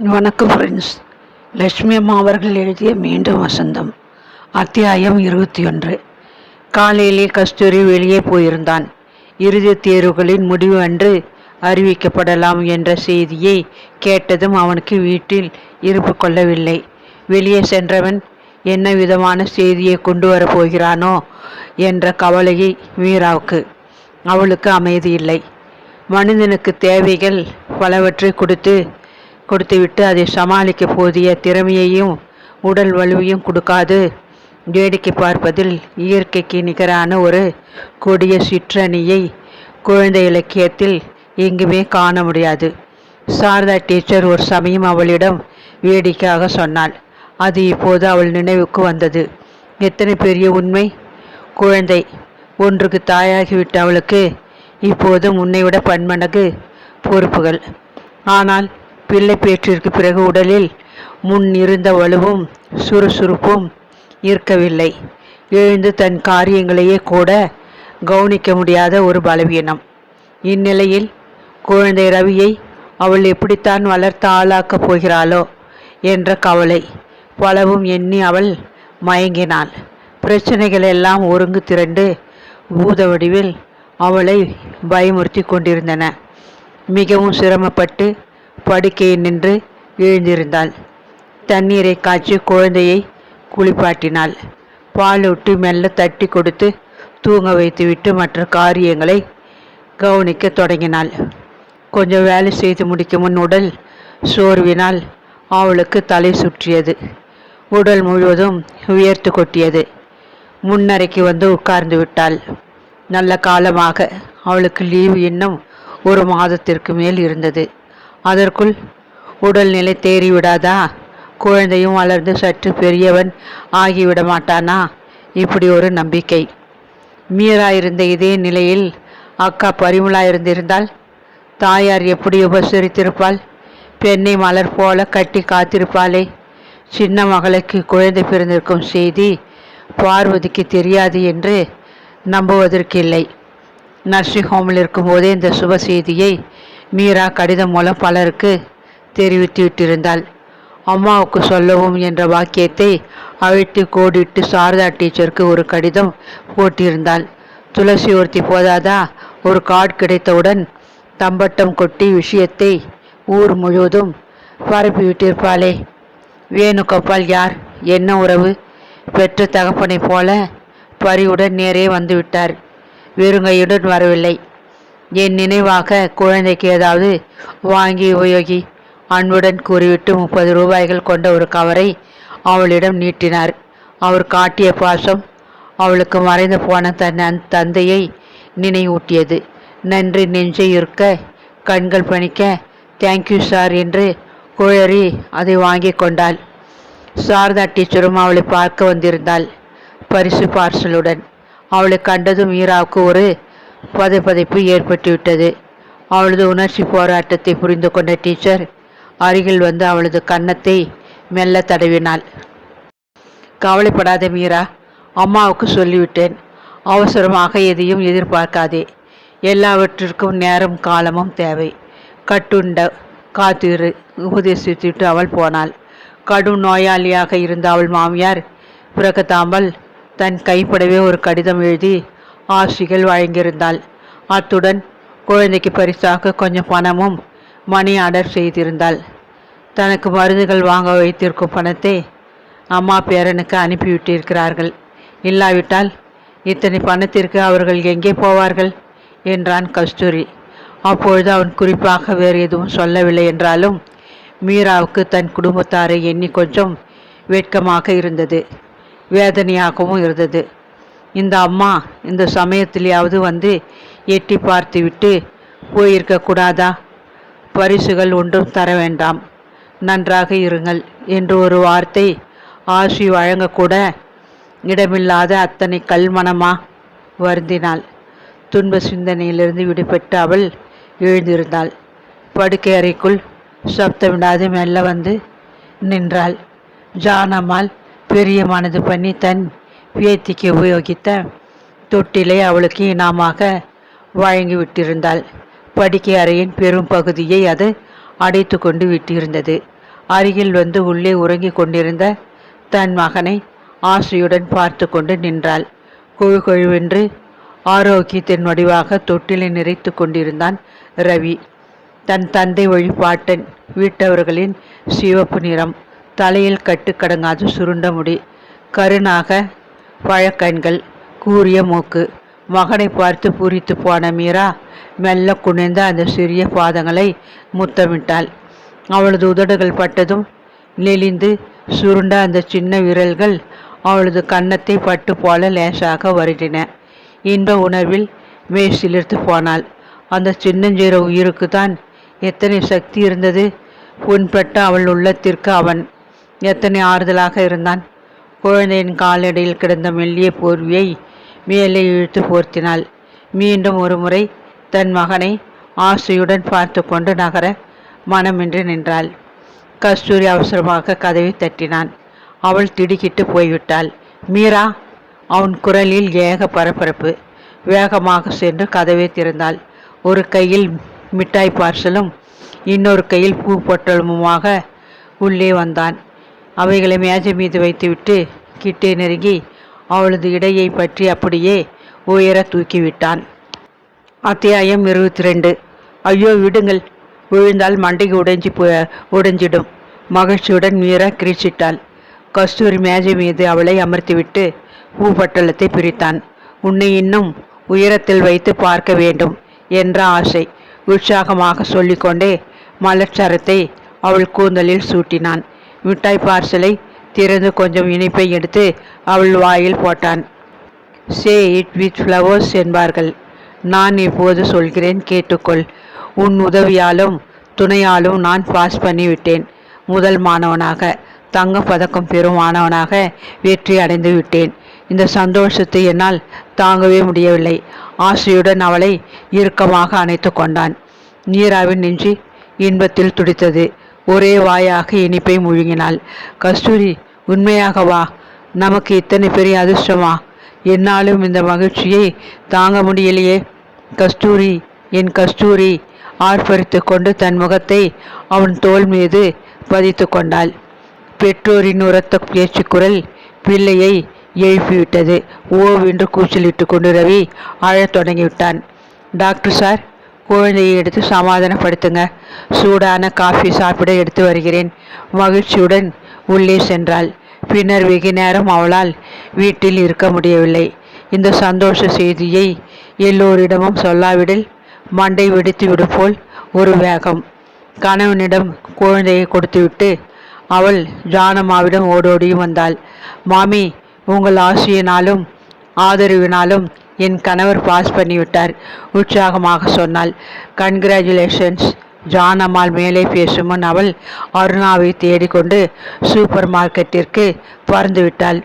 வணக்கம் ஃப்ரெண்ட்ஸ் லட்சுமி அம்மா அவர்கள் எழுதிய மீண்டும் வசந்தம். அத்தியாயம் இருபத்தி ஒன்று. காலையிலே கஸ்தூரி வெளியே போயிருந்தான். இறுதித் தேர்வுகளின் முடிவு அன்று அறிவிக்கப்படலாம் என்ற செய்தியை கேட்டதும் அவனுக்கு வீட்டில் இருப்பு கொள்ளவில்லை. வெளியே சென்றவன் என்ன விதமான செய்தியை கொண்டு வரப் போகிறானோ? என்ற கவலையை மீராவுக்கு. அவளுக்கு அமைதியில்லை மனிதனுக்கு தேவைகள் பலவற்றை கொடுத்து கொடுத்துவிட்டு அதை சமாளிக்க போதிய திறமையையும் உடல் வலுவையும் கொடுக்காது. வேடிக்கை பார்ப்பதில் இயற்கைக்கு நிகரான ஒரு கொடிய சிற்றணியை குழந்தை இலக்கியத்தில் எங்குமே காண முடியாது. சாரதா டீச்சர் ஒரு சமயம் அவளிடம் வேடிக்கையாக சொன்னாள். அது இப்போது அவள் நினைவுக்கு வந்தது. எத்தனை பெரிய உண்மை. குழந்தை ஒன்றுக்கு தாயாகிவிட்ட அவளுக்கு இப்போது முன்னைவிட பன்மடங்கு பொறுப்புகள். ஆனால் பிள்ளை பேற்றிற்கு பிறகு உடலில் முன் இருந்த வலுவும் சுறுசுறுப்பும் இருக்கவில்லை. எழுந்து தன் காரியங்களையே கூட கவனிக்க முடியாத ஒரு பலவீனம். இந்நிலையில் குழந்தை ரவியை அவள் எப்படித்தான் வளர்த்து ஆளாக்கப் போகிறாளோ என்ற கவலை பலவும் எண்ணி அவள் மயங்கினாள். பிரச்சனைகள் எல்லாம் ஒருங்கு திரண்டு பூத வடிவில் அவளை பயமுறுத்தி கொண்டிருந்தன. மிகவும் சிரமப்பட்டு படுக்கையில் நின்று எழுந்திருந்தாள். தண்ணீரை காய்ச்சி குழந்தையை குளிப்பாட்டினாள். பாலூட்டி மெல்ல தட்டி கொடுத்து தூங்க வைத்துவிட்டு மற்ற காரியங்களை கவனிக்க தொடங்கினாள். கொஞ்சம் வேலை செய்து முடிக்கும் முன் உடல் சோர்வினால் அவளுக்கு தலை சுற்றியது. உடல் முழுவதும் உயர்த்து கொட்டியது. முன்னறைக்கு வந்து உட்கார்ந்து விட்டாள். நல்ல காலமாக அவளுக்கு லீவு இன்னும் ஒரு மாதத்திற்கு மேல் இருந்தது. அதற்குள் உடல்நிலை தேறிவிடாதா? குழந்தையும் வளர்ந்து சற்று பெரியவன் ஆகிவிட மாட்டானா? இப்படி ஒரு நம்பிக்கை. மீரா இருந்த இதே நிலையில் அக்கா பரிமளா இருந்திருந்தால் தாயார் எப்படி உபசரித்திருப்பாள்? பெண்ணை மலர் போல கட்டி காத்திருப்பாளே. சின்ன மகளுக்கு குழந்தை பிறந்திருக்கும் செய்தி பார்வதிக்கு தெரியாது என்று நம்புவதற்கில்லை. நர்சிங் ஹோமில் இருக்கும்போதே இந்த சுப செய்தியை மீரா கடிதம் மூலம் பலருக்கு தெரிவித்து விட்டிருந்தாள் அம்மாவுக்கு சொல்லவும் என்ற வாக்கியத்தை அழித்து கோடிட்டு சாரதா டீச்சருக்கு ஒரு கடிதம் போட்டிருந்தாள். துளசி ஒருத்தி போதாதா? ஒரு கார்டு கிடைத்தவுடன் தம்பட்டம் கொட்டி விஷயத்தை ஊர் முழுவதும் பரப்பி விட்டிருப்பாளே. வேணுகோபால் யார்? என்ன உறவு? பெற்ற தகப்பனை போல பரிவுடன் நேரே வந்துவிட்டார் வெறுங்கையுடன் வரவில்லை. என் நினைவாக குழந்தைக்கு ஏதாவது வாங்கி உபயோகி அன்புடன் கூறிவிட்டு முப்பது ரூபாய்கள் கொண்ட ஒரு கவரை அவளிடம் நீட்டினார். அவர் காட்டிய பாசம் அவளுக்கு மறைந்து போன தன் அந் தந்தையை நினைவூட்டியது. நன்றி நெஞ்சை இருக்க கண்கள் பணிக்க தேங்க்யூ சார் என்று குழறி அதை வாங்கி கொண்டாள். சாரதா டீச்சரும் அவளை பார்க்க வந்திருந்தாள் பரிசு பார்சலுடன். அவளை கண்டதும் மீராவுக்கு ஒரு பதைப்பதைப்பு ஏற்பட்டுவிட்டது. அவளது உணர்ச்சி போராட்டத்தை புரிந்து கொண்ட டீச்சர் அருகில் வந்து அவளது கன்னத்தை மெல்ல தடவினாள். கவலைப்படாத மீரா அம்மாவுக்கு சொல்லிவிட்டேன். அவசரமாக எதையும் எதிர்பார்க்காதே. எல்லாவற்றிற்கும் நேரம் காலமும் தேவை. கட்டுண்ட காத்திரு உபதேசித்துவிட்டு அவள் போனாள். கடும் நோயாளியாக இருந்த அவள் மாமியார் பிறக்கத்தாமல் தன் கைப்படவே ஒரு கடிதம் எழுதி ஆசிகள் வழங்கியிருந்தாள். அத்துடன் குழந்தைக்கு பரிசாக கொஞ்சம் பணமும் மணி ஆர்டர் செய்திருந்தாள். தனக்கு மருந்துகள் வாங்க வைத்திருக்கும் பணத்தை அம்மா பேரனுக்கு அனுப்பிவிட்டிருக்கிறார்கள். இல்லாவிட்டால் இத்தனை பணத்திற்கு அவர்கள் எங்கே போவார்கள்? என்றான் கஸ்தூரி. அப்பொழுது அவன் குறிப்பாக வேறு எதுவும் சொல்லவில்லை என்றாலும் மீராவுக்கு தன் குடும்பத்தாரை எண்ணி கொஞ்சம் வெட்கமாக இருந்தது. வேதனையாகவும் இருந்தது. இந்த அம்மா இந்த சமயத்திலேயாவது வந்து எட்டி பார்த்துவிட்டு விட்டு போயிருக்கக்கூடாதா? பரிசுகள் ஒன்றும் தர வேண்டாம். நன்றாக இருங்கள் என்று ஒரு வார்த்தை ஆசி வழங்கக்கூட இடமில்லாத அத்தனை கல்மனமா வருந்தினாள். துன்ப சிந்தனையிலிருந்து விடுபட்டு அவள் எழுந்திருந்தாள். படுக்கை அறைக்குள் சப்தமிடாது மெல்ல வந்து நின்றாள். ஜானம்மாள் பெரிய மனது பண்ணி தன் பேத்திக்கு உபயோகித்த தொட்டிலை அவளுக்கு இனாமாக வழங்கி விட்டிருந்தாள் படுக்கை அறையின் பெரும் பகுதியை அது அடைத்து கொண்டு விட்டிருந்தது. அருகில் வந்து உள்ளே உறங்கிக் கொண்டிருந்த தன் மகனை ஆசையுடன் பார்த்து கொண்டு நின்றாள். கொழு கொழுவென்று ஆரோக்கியத்தின் வடிவாக தொட்டிலை நிறைத்து கொண்டிருந்தான் ரவி. தன் தந்தை வழிபாட்டன் வீட்டவர்களின் சிவப்பு நிறம் தலையில் கட்டுக்கடங்காது சுருண்ட முடி கருணாக பழக்கண்கள் கூரிய மூக்கு. மகனை பார்த்து பூரித்து போன மீரா மெல்ல குனிந்த அந்த சிறிய பாதங்களை முத்தமிட்டாள். அவளது உதடுகள் பட்டதும் நெளிந்து சுருண்ட அந்த சின்ன விரல்கள் அவளது கன்னத்தை பட்டு போல லேசாக வருடின இன்ப உணர்வில் மேல் சிலிர்த்து போனாள். அந்த சின்னஞ்சிற உயிருக்கு தான் எத்தனை சக்தி இருந்தது. புண்பட்ட அவள் உள்ளத்திற்கு அவன் எத்தனை ஆறுதலாக இருந்தான். குழந்தையின் காலடியில் கிடந்த மெல்லிய போர்வியை மேலே இழுத்து போர்த்தினாள். மீண்டும் ஒரு முறை தன் மகனை ஆசையுடன் பார்த்து கொண்டு நகர மனமின்றி நின்றாள். கஸ்தூரி அவசரமாக கதவை தட்டினான். அவள் திடுக்கிட்டு போய்விட்டாள். மீரா அவன் குரலில் ஏக பரபரப்பு. வேகமாக சென்று கதவை திறந்தாள். ஒரு கையில் மிட்டாய் பார்சலும் இன்னொரு கையில் பூ பொட்டலுமாக உள்ளே வந்தான். அவைகளை மேஜை மீது வைத்துவிட்டு கிட்டே நெருங்கி அவளது இடையை பற்றி அப்படியே உயர தூக்கிவிட்டான். அத்தியாயம் இருபத்தி ரெண்டு ஐயோ விடுங்கள். விழுந்தால் மண்டைக்கு உடைஞ்சி போ உடைஞ்சிடும். மகிழ்ச்சியுடன் மீரா கிரீச்சிட்டாள். கஸ்தூரி மேஜை மீது அவளை அமர்த்திவிட்டு பூப்பட்டளத்தை பிரித்தான். உன்னை இன்னும் உயரத்தில் வைத்து பார்க்க வேண்டும் என்ற ஆசை உற்சாகமாக சொல்லிக்கொண்டே மலர்ச்சரத்தை அவள் கூந்தலில் சூட்டினான். மிட்டாய் பார்சலை திறந்து கொஞ்சம் இனிப்பை எடுத்து அவள் வாயில் போட்டான். சே இட் வித் ஃப்ளவர்ஸ் என்பார்கள். நான் இப்போது சொல்கிறேன் கேட்டுக்கொள். உன் உதவியாலும் துணையாலும் நான் பாஸ் பண்ணிவிட்டேன். முதல் மாணவனாக தங்க பதக்கம் பெறும் மாணவனாக வெற்றி அடைந்து விட்டேன். இந்த சந்தோஷத்தை என்னால் தாங்கவே முடியவில்லை. ஆசையுடன் அவளை இறுக்கமாக அணைத்து கொண்டான். நீராவின் நெஞ்சு இன்பத்தில் துடித்தது. ஒரே வாயாக இனிப்பை முழுங்கினாள். கஸ்தூரி உண்மையாகவா நமக்கு இத்தனை பெரிய அதிர்ஷ்டமா? என்னாலும் இந்த மகிழ்ச்சியை தாங்க முடியலையே. கஸ்தூரி என் கஸ்தூரி ஆர்ப்பரித்து கொண்டு தன் முகத்தை அவன் தோல் மீது பதித்து கொண்டாள். பெற்றோரின் உரத்த பேச்சு குரல் பிள்ளையை எழுப்பிவிட்டது. ஓவென்று கூச்சலிட்டு கொண்டு ரவி அழத் தொடங்கிவிட்டான். டாக்டர் சார் குழந்தையை எடுத்து சமாதானப்படுத்துங்க. சூடான காஃபி சாப்பிட எடுத்து வருகிறேன். மகிழ்ச்சியுடன் உள்ளே சென்றாள். பின்னர் வெகு நேரம் அவளால் வீட்டில் இருக்க முடியவில்லை. இந்த சந்தோஷ செய்தியை எல்லோரிடமும் சொல்லாவிடில் மண்டை வெடித்து விடுபோல் ஒரு வேகம். கணவனிடம் குழந்தையை கொடுத்துவிட்டு அவள் ஜானம்மாவிடம் ஓடோடியும் வந்தாள். மாமி உங்கள் ஆசையினாலும் ஆதரவினாலும் என் கணவர் பாஸ் பண்ணிவிட்டார். உற்சாகமாக சொன்னாள். கன்கிராச்சுலேஷன்ஸ் ஜான் அம்மாள் மேலே பேசும் முன் அவள் அருணாவை தேடிக்கொண்டு சூப்பர் மார்க்கெட்டிற்கு பறந்து விட்டாள்.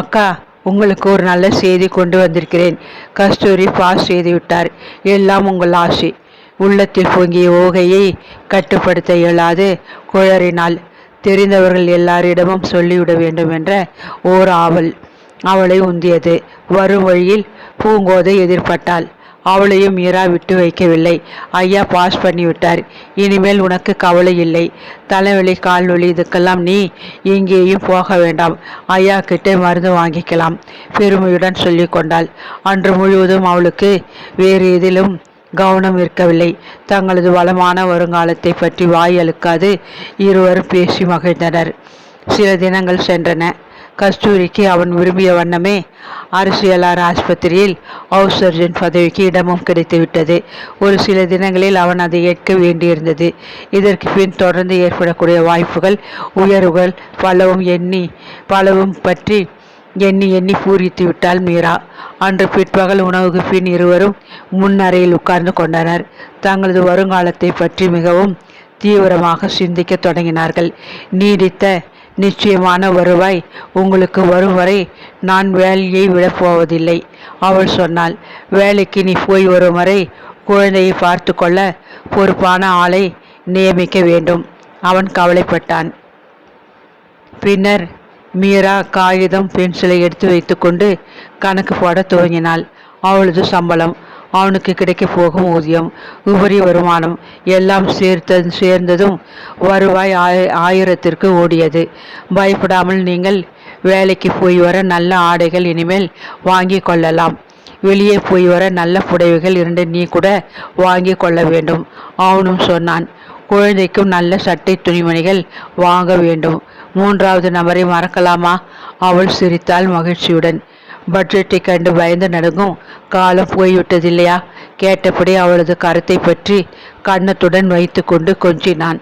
அக்கா உங்களுக்கு ஒரு நல்ல செய்தி கொண்டு வந்திருக்கிறேன். கஸ்தூரி பாஸ் செய்துவிட்டார் எல்லாம் உங்கள் ஆசை. உள்ளத்தில் பொங்கிய ஓகையை கட்டுப்படுத்த இயலாது குழறினாள். தெரிந்தவர்கள் எல்லாரிடமும் சொல்லிவிட வேண்டும் என்ற ஓர் ஆவல். அவளை உந்தியது. வரும் வழியில் பூங்கோதை எதிர்பட்டாள். அவளையும் மீரா விட்டு வைக்கவில்லை. ஐயா பாஸ் பண்ணிவிட்டார். இனிமேல் உனக்கு கவலை இல்லை. தலைவலி கால்வலி இதுக்கெல்லாம் நீ எங்கேயும் போக வேண்டாம். ஐயா கிட்டே மருந்து வாங்கிக்கலாம். பெருமையுடன் சொல்லி கொண்டாள். அன்று முழுவதும் அவளுக்கு வேறு எதிலும் கவனம் இருக்கவில்லை. தங்களது வளமான வருங்காலத்தை பற்றி வாய் அழுக்காது இருவரும் பேசி மகிழ்ந்தனர். சில தினங்கள் சென்றன. கஸ்தூரிக்கு அவன் விரும்பிய வண்ணமே அரசியலார் ஆஸ்பத்திரியில் ஹவுஸ் சர்ஜன் பதவிக்கு இடமும் கிடைத்துவிட்டது ஒரு சில தினங்களில் அவன் அதை ஏற்க வேண்டியிருந்தது. இதற்கு பின் தொடர்ந்து ஏற்படக்கூடிய வாய்ப்புகள் உயர்வுகள் பலவும் எண்ணி பலவும் பற்றி எண்ணி எண்ணி பூரித்து விட்டாள் மீரா. அன்று பிற்பகல் உணவுக்கு பின் இருவரும் முன்னறையில் உட்கார்ந்து கொண்டனர். தங்களது வருங்காலத்தை பற்றி மிகவும் தீவிரமாக சிந்திக்க தொடங்கினார்கள். நீடித்த நிச்சயமான வருவாய் உங்களுக்கு வரும் வரை நான் வேலையை விடப்போவதில்லை அவள் சொன்னாள் வேலைக்கு நீ போய் வரும் வரை குழந்தையை பார்த்து கொள்ள பொறுப்பான ஆளை நியமிக்க வேண்டும். அவன் கவலைப்பட்டான். பின்னர் மீரா காகிதம் பென்சிலை எடுத்து வைத்துக்கொண்டு கணக்கு போட துவங்கினாள். அவளது சம்பளம் அவனுக்கு கிடைக்கப் போகும் ஊதியம் உபரி வருமானம் எல்லாம் சேர்த்த சேர்ந்ததும் வருவாய் ஆய ஆயிரத்திற்கு ஓடியது. பயப்படாமல் நீங்கள் வேலைக்கு போய் வர நல்ல ஆடைகள் இனிமேல் வாங்கி கொள்ளலாம். வெளியே போய் வர நல்ல புடவைகள் இரண்டு நீ கூட வாங்கி கொள்ள வேண்டும். அவனும் சொன்னான் குழந்தைக்கும் நல்ல சட்டை துணிமணிகள் வாங்க வேண்டும். மூன்றாவது நபரை மறக்கலாமா? அவள் சிரித்தாள் மகிழ்ச்சியுடன். பட்ஜெட்டை கண்டு பயந்து நடுங்கும். காலம் போய்விட்டதில்லையா? கேட்டபடி அவளது கரத்தை பற்றி கன்னத்துடன் வைத்து கொண்டு கொஞ்சினான்.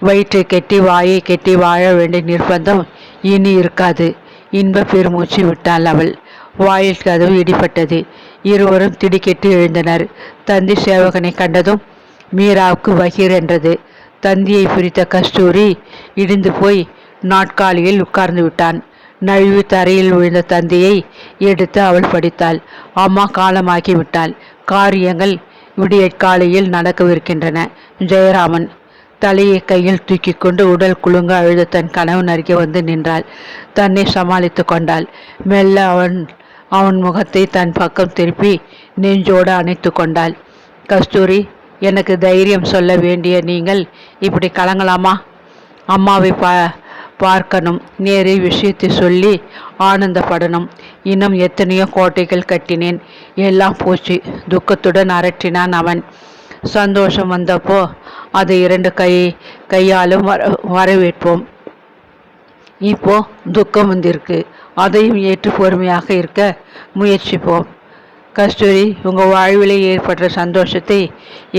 வயிற்றை கெட்டி வாயை கெட்டி வாழ வேண்டிய நிர்பந்தம் இனி இருக்காது. இன்ப பெருமூச்சு விட்டாள் அவள். வாயில் கதவு இடிபட்டது. இருவரும் திடுக்கிட்டு எழுந்தனர். தந்தி சேவகனை கண்டதும் மீராவுக்கு வகீர் என்றது. தந்தியை பிரித்த கஸ்தூரி இடிந்து போய் நாட்காலியில் உட்கார்ந்து விட்டான். நழுவி தரையில் விழுந்த தந்தையை எடுத்து அவள் படித்தாள். அம்மா காலமாக்கி விட்டாள் காரியங்கள் விடியற்காலையில் நடக்கவிருக்கின்றன. ஜெயராமன் தலையை கையில் தூக்கி கொண்டு உடல் குலுங்க அழுத தன் கணவன் அருகே வந்து நின்றாள். தன்னை சமாளித்து கொண்டாள். மெல்ல அவன் அவன் முகத்தை தன் பக்கம் திருப்பி நெஞ்சோடு அணைத்து கொண்டாள். கஸ்தூரி எனக்கு தைரியம் சொல்ல வேண்டிய நீங்கள் இப்படி கலங்கலாமா? அம்மாவை பா பார்க்கணும். நேரே விஷயத்தை சொல்லி ஆனந்தப்படணும். இன்னும் எத்தனையோ கோட்டைகள் கட்டினேன். எல்லாம் போச்சு. துக்கத்துடன் அரற்றினான் அவன். சந்தோஷம் வந்தப்போ அதை இரண்டு கை கையாலும் வர வரவேற்போம். இப்போ துக்கம் வந்திருக்கு. அதையும் ஏற்று பொறுமையாக இருக்க முயற்சிப்போம். கஸ்தூரி உங்கள் வாழ்வில் ஏற்படுற சந்தோஷத்தை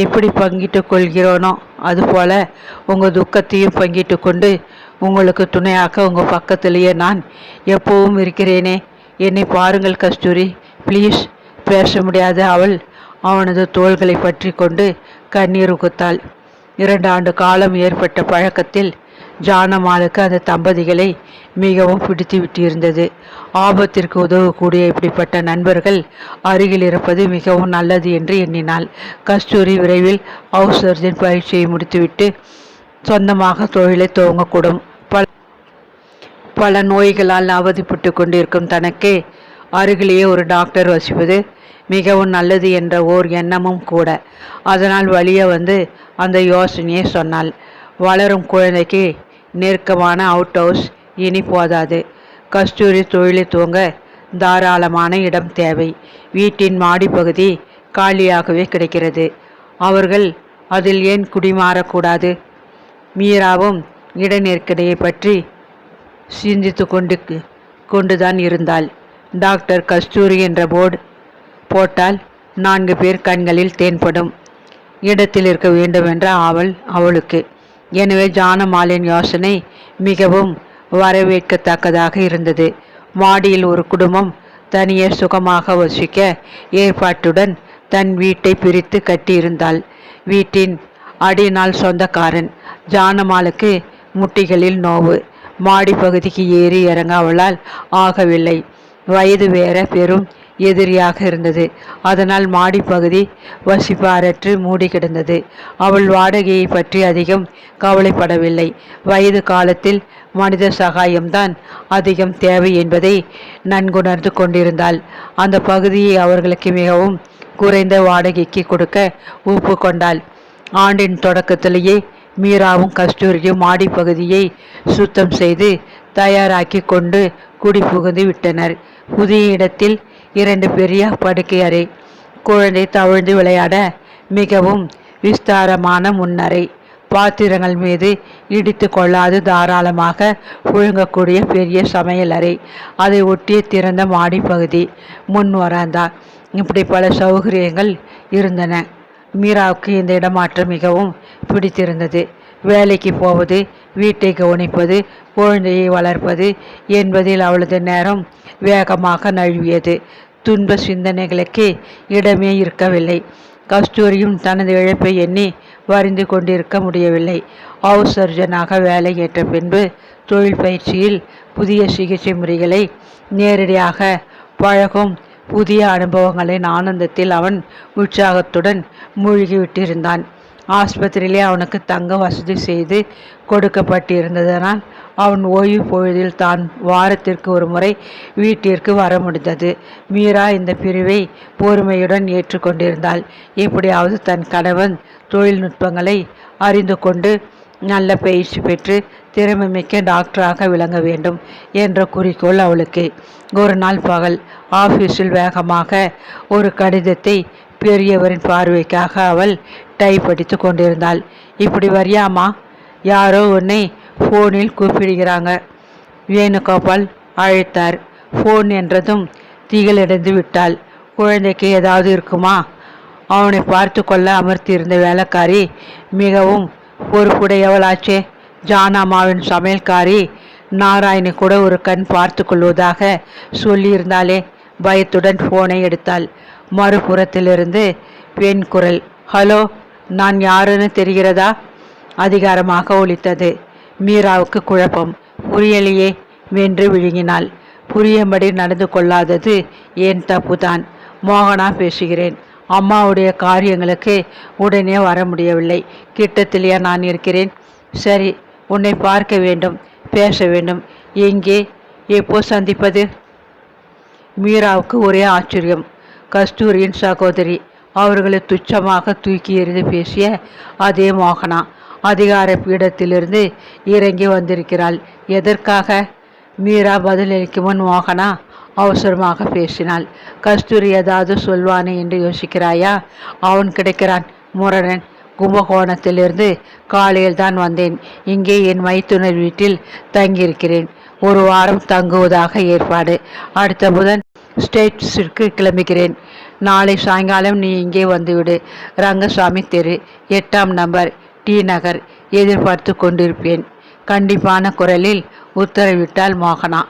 எப்படி பங்கிட்டு கொள்கிறோனோ அதுபோல் உங்கள் துக்கத்தையும் பங்கிட்டு கொண்டு உங்களுக்கு துணையாக்க உங்கள் பக்கத்திலேயே நான் எப்பவும் இருக்கிறேனே. என்னை பாருங்கள் கஸ்தூரி. ப்ளீஸ் பேச முடியாத அவள் அவனது தோள்களை பற்றி கொண்டு கண்ணீர் உகுத்தாள். இரண்டு ஆண்டு காலம் ஏற்பட்ட பழக்கத்தில் ஜானமாலுக்கு அந்த தம்பதிகளை மிகவும் பிடித்து விட்டிருந்தது. ஆபத்திற்கு உதவக்கூடிய இப்படிப்பட்ட நண்பர்கள் அருகில் இருப்பது மிகவும் நல்லது என்று எண்ணினாள். கஸ்தூரி விரைவில் ஹவுஸ் சர்ஜன் பயிற்சியை முடித்துவிட்டு சொந்தமாக தொழிலை துவங்கக்கூடும். பல பல நோய்களால் அவதிப்பட்டு கொண்டிருக்கும் தனக்கே அருகிலேயே ஒரு டாக்டர் வசிப்பது மிகவும் நல்லது என்ற ஓர் எண்ணமும் கூட. அதனால் வழியே வந்து அந்த யோசனையை சொன்னாள். வளரும் குழந்தைக்கு நெருக்கமான அவுட் ஹவுஸ் இனி போதாது. கஸ்தூரி தொழிலை துவங்க தாராளமான இடம் தேவை. வீட்டின் மாடிப்பகுதி காலியாகவே கிடைக்கிறது. அவர்கள் அதில் ஏன் குடிமாறக்கூடாது? மீராவும் இட நெருக்கடியை பற்றி சிந்தித்து கொண்டு கொண்டுதான் இருந்தாள். டாக்டர் கஸ்தூரி என்ற போர்டு போட்டால் நான்கு பேர் கண்களில் தேன்படும். இடத்தில் இருக்க வேண்டும் என்ற ஆவல் அவளுக்கு. எனவே ஜானமாலின் யோசனை மிகவும் வரவேற்கத்தக்கதாக இருந்தது. மாடியில் ஒரு குடும்பம் தனியே சுகமாக வசிக்க ஏற்பாட்டுடன் தன் வீட்டை பிரித்து கட்டியிருந்தாள். வீட்டின் அடிநாள் சொந்தக்காரன் ஜானமாலுக்கு முட்டிகளில் நோவு. மாடி பகுதிக்கு ஏறி இறங்க அவளால் ஆகவில்லை. வயது வேற பெரும் எதிரியாக இருந்தது. அதனால் மாடிப்பகுதி வசிப்பாரற்று மூடி கிடந்தது. அவள் வாடகையை பற்றி அதிகம் கவலைப்படவில்லை. வயது காலத்தில் மனித சகாயம்தான் அதிகம் தேவை என்பதை நன்குணர்ந்து கொண்டிருந்தாள். அந்த பகுதியை அவர்களுக்கு மிகவும் குறைந்த வாடகைக்கு கொடுக்க ஒப்பு கொண்டாள். ஆண்டின் தொடக்கத்திலேயே மீராவும் கஸ்தூரியும் மாடிப்பகுதியை சுத்தம் செய்து தயாராக்கி கொண்டு குடி புகுந்து விட்டனர். புதிய இடத்தில் இரண்டு பெரிய படுக்கை அறை குழந்தை தவழ்ந்து விளையாட மிகவும் விஸ்தாரமான முன்னறை பாத்திரங்கள் மீது இடித்து கொள்ளாது தாராளமாக புழுங்கக்கூடிய பெரிய சமையல் அறை அதை ஒட்டிய திறந்த மாடிப்பகுதி முன் வராந்தா. இப்படி பல சௌகரியங்கள் இருந்தன. மீராவுக்கு இந்த இடமாற்றம் மிகவும் பிடித்திருந்தது. வேலைக்கு போவது வீட்டை கவனிப்பது குழந்தையை வளர்ப்பது என்பதில் அவளது நேரம் வேகமாக நழுவியது. துன்ப சிந்தனைகளுக்கு இடமே இருக்கவில்லை. கஸ்தூரியும் தனது இழப்பை எண்ணி வரிந்து கொண்டிருக்க முடியவில்லை. ஹவுஸ் சர்ஜனாக வேலை ஏற்ற பின்பு தொழில் பயிற்சியில் புதிய சிகிச்சை முறைகளை நேரடியாக பழகும் புதிய அனுபவங்களின் ஆனந்தத்தில் அவன் உற்சாகத்துடன் மூழ்கிவிட்டிருந்தான். ஆஸ்பத்திரியிலே அவனுக்கு தங்க வசதி செய்து கொடுக்கப்பட்டிருந்ததனால் அவன் ஓய்வு பொழுதில் தான் வாரத்திற்கு ஒரு முறை வீட்டிற்கு வர முடிந்தது. மீரா இந்த பிரிவை பொறுமையுடன் ஏற்றுக்கொண்டிருந்தாள். எப்படியாவது தன் கணவன் தொழில்நுட்பங்களை அறிந்து கொண்டு நல்ல பயிற்சி பெற்று திறமைமிக்க டாக்டராக விளங்க வேண்டும் என்ற குறிக்கோள் அவளுக்கு. ஒரு நாள் பகல் ஆஃபீஸில் வேகமாக ஒரு கடிதத்தை பெரியவரின் பார்வைக்காக அவள் டைப் அடித்து கொண்டிருந்தாள். இப்படி வரியாமா யாரோ உன்னை ஃபோனில் கூப்பிடுகிறாங்க. வேணுகோபால் அழைத்தார். ஃபோன் என்றதும் திகழடைந்து விட்டாள். குழந்தைக்கு ஏதாவது இருக்குமா? அவனை பார்த்து கொள்ள அமர்த்தியிருந்த வேலைக்காரி மிகவும் பொறுப்புடையவளாச்சே. ஜானாமாவின் சமையல்காரி நாராயணி கூட ஒரு கண் பார்த்து கொள்வதாக சொல்லியிருந்தாலே பயத்துடன் ஃபோனை எடுத்தாள். மறுபுறத்திலிருந்து பெண் குரல் ஹலோ நான் யாருன்னு தெரிகிறதா? அதிகாரமாக ஒலித்தது. மீராவுக்கு குழப்பம். புரியலையே வென்று விழுங்கினாள். புரியும்படி நடந்து கொள்ளாதது ஏன் தப்புதான்? மோகனா பேசுகிறேன். அம்மாவுடைய காரியங்களுக்கு உடனே வர முடியவில்லை. கிட்டத்திலேயே நான் இருக்கிறேன். சரி உன்னை பார்க்க வேண்டும் பேச வேண்டும். எங்கே எப்போ சந்திப்பது? மீராவுக்கு ஒரே ஆச்சரியம். கஸ்தூரியின் சகோதரி அவர்களை துச்சமாக தூக்கி எறிந்து பேசிய அதே மோகனா அதிகார பீடத்திலிருந்து இறங்கி வந்திருக்கிறாள். எதற்காக? மீரா பதிலளிக்கும் முன் மோகனா அவசரமாக பேசினாள். கஸ்தூரி ஏதாவது சொல்வானே என்று யோசிக்கிறாயா? அவன் கிடைக்கிறான் முரணன். கும்பகோணத்திலிருந்து காலையில் தான் வந்தேன். இங்கே என் மைத்துனர் வீட்டில் தங்கியிருக்கிறேன். ஒரு வாரம் தங்குவதாக ஏற்பாடு. அடுத்த புதன் ஸ்டேட்ஸிற்கு கிளம்புகிறேன். நாளை சாயங்காலம் நீ இங்கே வந்துவிடு. ரங்கசாமி தெரு. எட்டாம் நம்பர். டி நகர். எதிர்பார்த்து கொண்டிருப்பேன். கண்டிப்பான குரலில் உத்தரவிட்டால் மோகனா.